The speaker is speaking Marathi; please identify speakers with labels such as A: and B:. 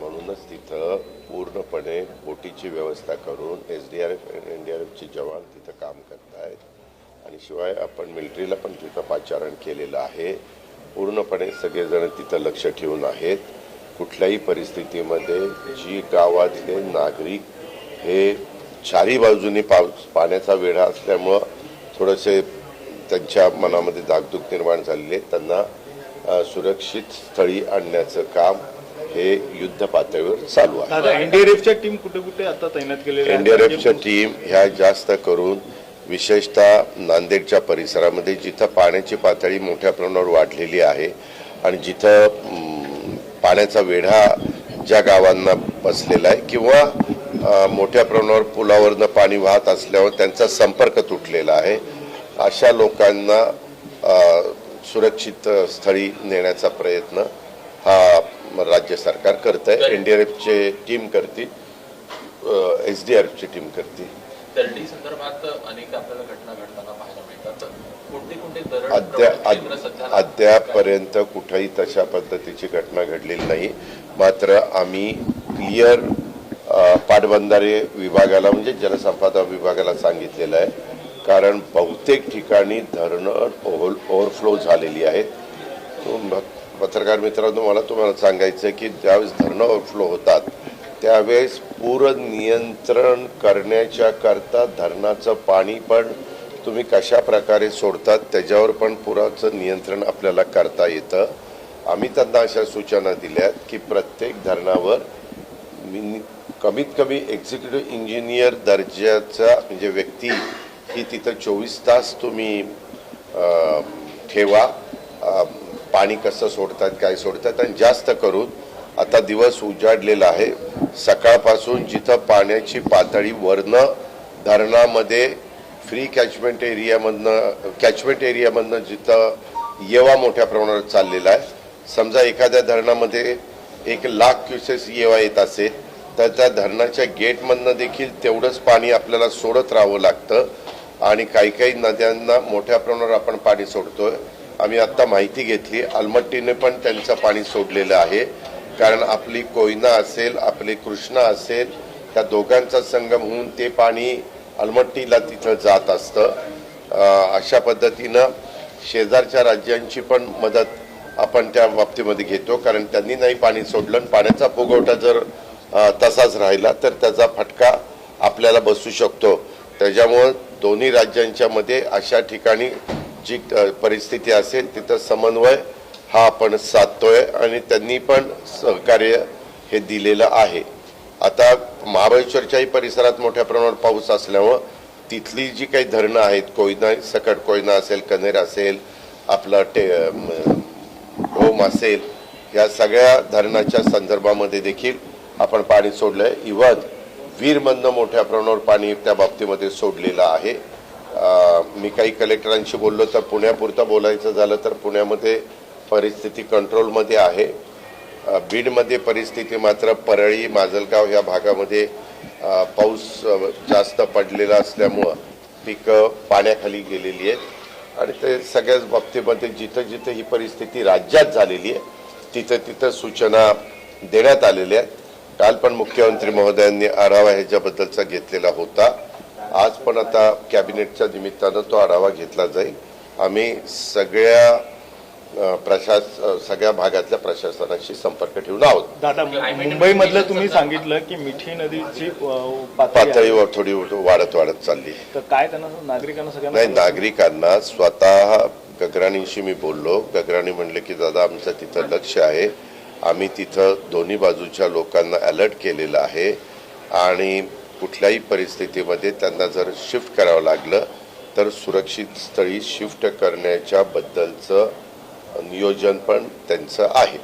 A: म्हणूनच तिथं पूर्णपणे बोटीची व्यवस्था करून एस डी आर एफ आणि एन डी आर एफचे जवान तिथं काम करत आहेत आणि शिवाय आपण मिलिटरीला पण तिथं पाचारण केलेलं आहे. पूर्णपणे सगळेजण तिथं लक्ष ठेवून आहेत. कुठल्याही परिस्थितीमध्ये जी गावातले नागरिक हे चारी बाजूनी पाऊस पाण्याचा वेढा असल्यामुळं थोडेसे त्यांच्या मनामध्ये दागदुग निर्माण झालेले त्यांना सुरक्षित स्थळी आणण्याचं काम हे युद्ध पातळीवर चालू आहे
B: एनडीआरएफच्या टीम कुठे कुठे आता तैनात केलेल्या आहेत?
A: एनडीआरएफच्या टीम ह्या जास्त करून विशेषतः नांदेडच्या परिसरामध्ये जिथं पाण्याची पातळी मोठ्या प्रमाणावर वाढलेली आहे आणि जिथं पाण्याचा वेढा ज्या गावांना बसलेला आहे किंवा मोठ्या प्रमाणावर पुलावरनं पाणी वाहत असल्यावर त्यांचा संपर्क तुटलेला आहे अशा लोकांना सुरक्षित स्थळी नेण्याचा प्रयत्न राज्य सरकार करत आहे एनडीआरएफचे टीम करतील एस डी आर एफची टीम करतील
C: दरडी संदर्भात अनेक आपल्याला घटना घडताना पाहायला मिळतात. कोणते कोणते दरड
A: अद्या
C: प्रवण केंद्र सध्या
A: अद- अद्यापर्यंत कुठेही तशा पद्धतीची घटना घडलेली नाही. मात्र आम्ही क्लिअर पाटबंधारे विभागाला म्हणजे जलसंपदा विभागाला सांगितलेलं आहे. कारण बहुतेक ठिकाणी धरणं ओव्हर ओव्हरफ्लो झालेली आहेत. पत्रकार मित्रांनो मला तुम्हाला सांगायचं आहे की ज्यावेळेस धरणं ओव्हरफ्लो होतात त्यावेळेस पूर नियंत्रण करण्याच्या करता धरणाचं पाणी पण तुम्ही कशा प्रकारे सोडतात त्याच्यावर पण पुराचं नियंत्रण आपल्याला करता येतं. आम्ही त्यांना अशा सूचना दिल्यात की प्रत्येक धरणावर कमीत कमी एक्झिक्युटिव्ह इंजिनियर दर्जाचा म्हणजे व्यक्ती ही तिथं चोवीस तास तुम्ही ठेवा. पाणी कसं सोडतात काय सोडतात आणि जास्त करून आता दिवस उजाडलेला आहे. सकाळपासून जिथं पाण्याची पातळी वरनं धरणामध्ये फ्री कॅचमेंट एरियामधनं कॅचमेंट एरियामधनं जिथं येवा मोठ्या प्रमाणावर चाललेला आहे. समजा एखाद्या धरणामध्ये एक लाख क्युसेस येवा येत असेल तर त्या धरणाच्या गेटमधनं देखील तेवढंच पाणी आपल्याला सोडत राहावं लागतं. आणि काही काही नद्यांना मोठ्या प्रमाणावर आपण पाणी सोडतोय. आम्ही आत्ता माहिती घेतली. अलमट्टीने पण त्यांचं पाणी सोडलेलं आहे. कारण आपली कोयना असेल आपली कृष्णा असेल त्या दोघांचा संगम होऊन ते पाणी अलमट्टीला तिथं जात असतं. अशा पद्धतीनं शेजारच्या राज्यांची पण मदत आपण त्या बाबतीमध्ये घेतो. कारण त्यांनी नाही पाणी सोडलं आणि पाण्याचा पुरवठा जर तसाच राहिला तर त्याचा फटका आपल्याला बसू शकतो. त्याच्यामुळं दोन्ही राज्यांच्यामध्ये अशा ठिकाणी जी परिस्थिती असेल तिथं समन्वय हा आपण साधतोय आणि त्यांनी पण सहकार्य हे दिलेलं आहे. आता महाबळेश्वरच्याही परिसरात मोठ्या प्रमाणावर पाऊस असल्यामुळं तिथली जी काही धरणं आहेत कोयना सकट कोयना असेल कनेर असेल आपलं टे होम असेल या सगळ्या धरणाच्या संदर्भामध्ये देखील आपण पाणी सोडलं आहे इव्हन वीरमधनं मोठ्या प्रमाणावर पाणी त्या बाबतीमध्ये सोडलेलं आहे. मी काही कलेक्टरांशी बोललो तर पुण्यापुरतं बोलायचं झालं तर पुण्यामध्ये परिस्थिती कंट्रोलमध्ये आहे. बीडमध्ये परिस्थिती मात्र परळी माजलगाव ह्या भागामध्ये पाऊस जास्त पडलेला असल्यामुळं पिकं पाण्याखाली गेलेली आहेत. आणि ते सगळ्याच बाबतीमध्ये जिथं जिथं ही परिस्थिती राज्यात झालेली आहे तिथं तिथं सूचना देण्यात आलेल्या आहेत. काल पण मुख्यमंत्री महोदयांनी आढावा ह्याच्याबद्दलचा घेतलेला होता. आज पण आता कॅबिनेटच्या निमित्तानं तो आढावा घेतला जाईल. आम्ही सगळ्या प्रशास सगळ्या भागातल्या प्रशासनाशी संपर्क ठेवून आहोत.
B: दादा मुंबईमधलं तुम्ही सांगितलं की मिठी नदीची पातळी
A: थोडी वाढत वाढत चालली.
B: तर काय त्यांना नागरिकांना
A: नाही
B: सगळ्यांना
A: नागरिकांना स्वतः गगराणींशी मी बोललो. गगराणी म्हणले की दादा आमचं तिथं लक्ष आहे. आम्ही तिथं दोन्ही बाजूच्या लोकांना अलर्ट केलेलं आहे. आणि कुठल्याही परिस्थितीमध्ये त्यांना जर शिफ्ट करावं लागलं तर सुरक्षित स्थळी शिफ्ट करण्याच्या बद्दलचं नियोजन पण त्यांचं आहे.